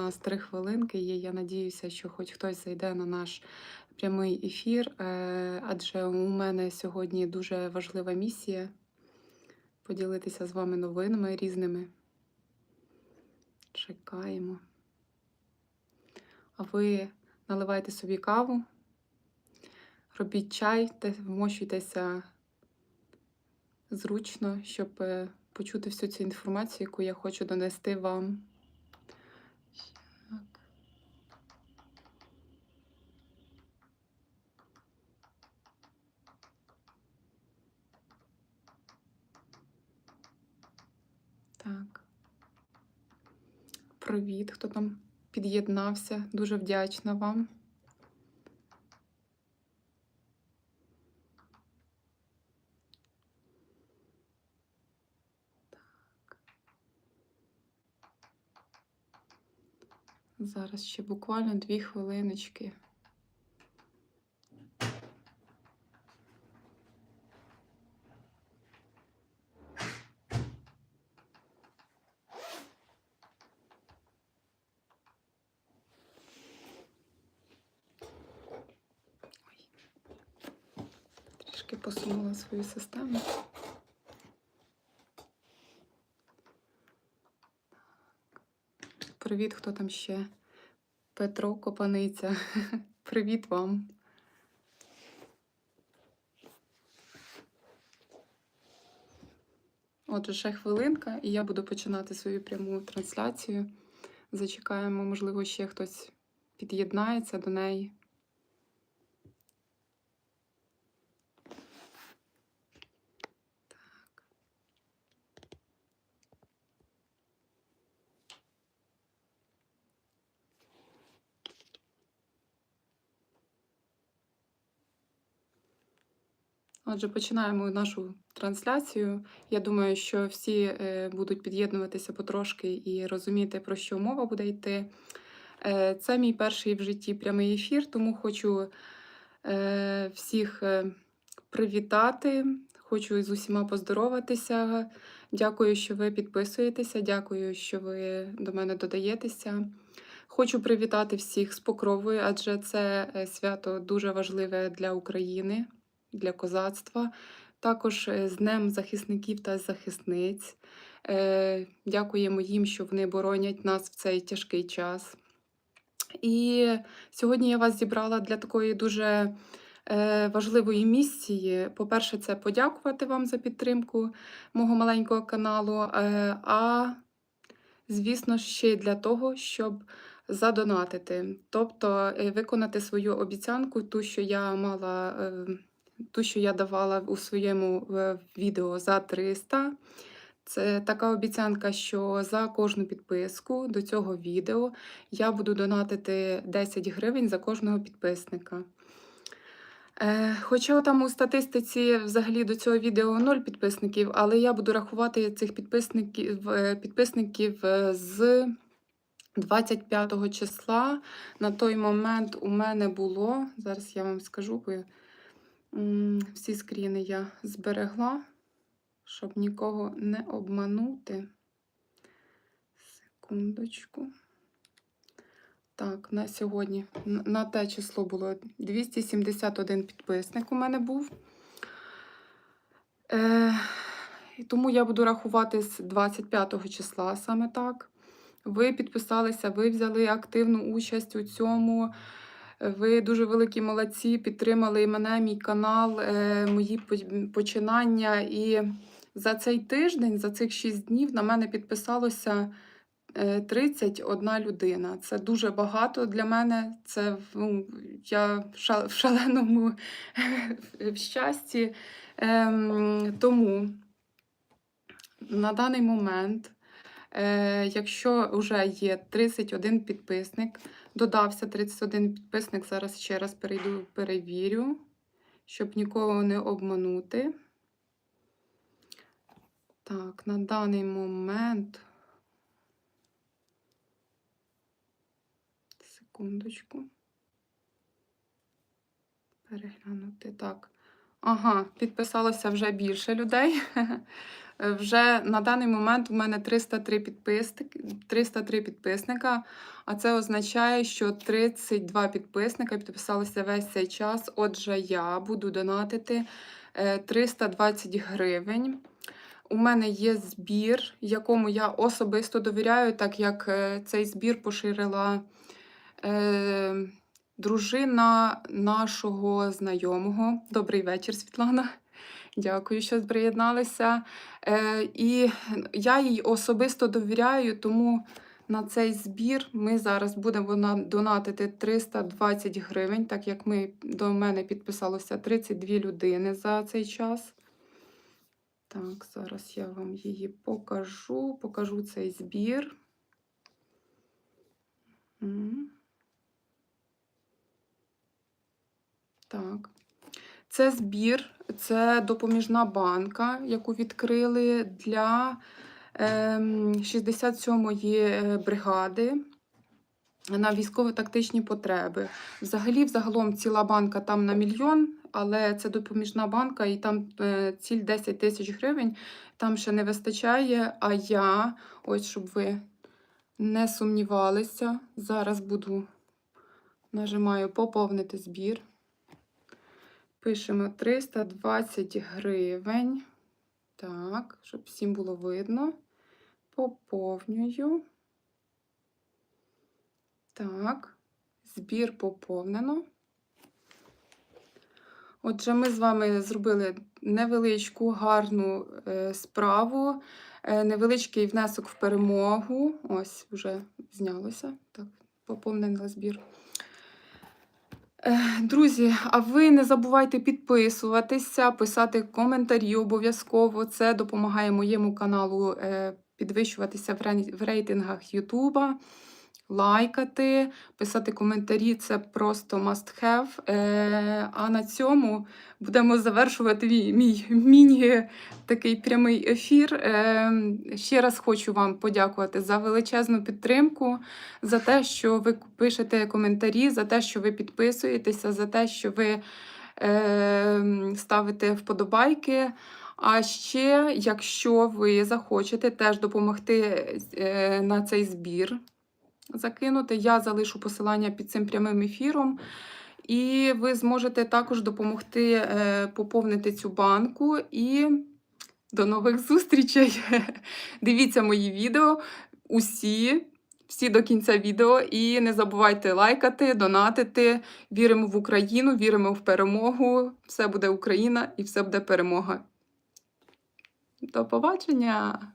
нас три хвилинки є. Я надіюся, що хоч хтось зайде на наш прямий ефір, е, адже у мене сьогодні дуже важлива місія поділитися з вами новинами різними. Чекаємо. А ви наливайте собі каву, робіть чай, те- вмощуйтеся зручно, щоб е, почути всю цю інформацію, яку я хочу донести вам. Так. Так. Привіт, хто там під'єднався. Дуже вдячна вам. Зараз ще буквально дві хвилиночки. Трішки посунула свою систему. Привіт, хто там ще? Петро Копаниця. Привіт вам. Отже, ще хвилинка, і я буду починати свою пряму трансляцію. Зачекаємо, можливо, ще хтось під'єднається до неї. Так. Отже, починаємо нашу трансляцію. Я думаю, що всі е, будуть під'єднуватися потрошки і розуміти, про що мова буде йти. Е, Це мій перший в житті прямий ефір, тому хочу е, всіх привітати. Хочу з усіма поздороватися. Дякую, що ви підписуєтеся. Дякую, що ви до мене додаєтеся. Хочу привітати всіх з покровою, адже це свято дуже важливе для України, для козацтва. Також е, з Днем захисників та захисниць. Е, Дякуємо їм, що вони боронять нас в цей тяжкий час. І сьогодні я вас зібрала для такої дуже е, важливої місії. По-перше, це подякувати вам за підтримку мого маленького каналу. А звісно, ще й для того, щоб задонатити, тобто виконати свою обіцянку, ту, що я мала, ту, що я давала у своєму відео за 300. Це така обіцянка, що за кожну підписку до цього відео я буду донатити 10 гривень за кожного підписника. Е, Хоча там у статистиці взагалі до цього відео 0 підписників, але я буду рахувати цих підписників, е, підписників е, з 25 числа. На той момент у мене було, зараз я вам скажу, бо всі скріни я зберегла, щоб нікого не обманути. Секундочку. Так, на сьогодні на те число було 271 підписник у мене був. Е, тому я буду рахувати з 25 числа саме так. Ви підписалися, ви взяли активну участь у цьому. Ви дуже великі молодці, підтримали і мене, мій канал, е, мої починання. І за цей тиждень, за цих 6 днів, на мене підписалося е, 31 людина. Це дуже багато для мене. Це ну, я в шаленому в щасті. Ем, тому на даний момент, е, якщо вже є 31 підписник, додався 31 підписник, зараз ще раз перейду, перевірю, щоб нікого не обманути. Так, на даний момент. Секундочку. Переглянути. Так. Ага, підписалося вже більше людей. Е, Вже на даний момент у мене 303 підписники, 303 підписника, а це означає, що 32 підписника підписалися весь цей час. Отже, я буду донатити е, 320 гривень. У мене є збір, якому я особисто довіряю, так як е, цей збір поширила е, дружина нашого знайомого. Добрий вечір, Світлана. Дякую, що приєдналися. Е, і я їй особисто довіряю, тому на цей збір ми зараз будемо донатити 320 гривень, так як ми, до мене підписалося 32 людини за цей час. Так, зараз я вам її покажу. Покажу цей збір. Так. Це збір, це допоміжна банка, яку відкрили для ем, 67-ї е, бригади на військово-тактичні потреби. Взагалі, взагалом, ціла банка там на мільйон, але це допоміжна банка, і там е, ціль 10 тисяч гривень. Там ще не вистачає. А я, ось щоб ви не сумнівалися, зараз буду нажимаю поповнити збір. Пишемо 320 гривень. Так, щоб всім було видно. Поповнюю. Так, збір поповнено. Отже, ми з вами зробили невеличку гарну е, справу, е, невеличкий внесок в перемогу. Ось вже знялося. Так, поповнений збір. Е, Друзі, а ви не забувайте підписуватися, писати коментарі обов'язково. Це допомагає моєму каналу е, підвищуватися в рей- в рейтингах Ютуба. Лайкати, писати коментарі це просто must have. Е, а на цьому будемо завершувати мій, мій міні такий прямий ефір. Е, ще раз хочу вам подякувати за величезну підтримку за те, що ви пишете коментарі, за те, що ви підписуєтеся, за те, що ви е, ставите вподобайки. А ще, якщо ви захочете теж допомогти е, на цей збір закинути, я залишу посилання під цим прямим ефіром. І ви зможете також допомогти е, поповнити цю банку. І до нових зустрічей! Дивіться мої відео усі, всі до кінця відео. І не забувайте лайкати, донатити. Віримо в Україну, віримо в перемогу. Все буде Україна і все буде перемога. До побачення!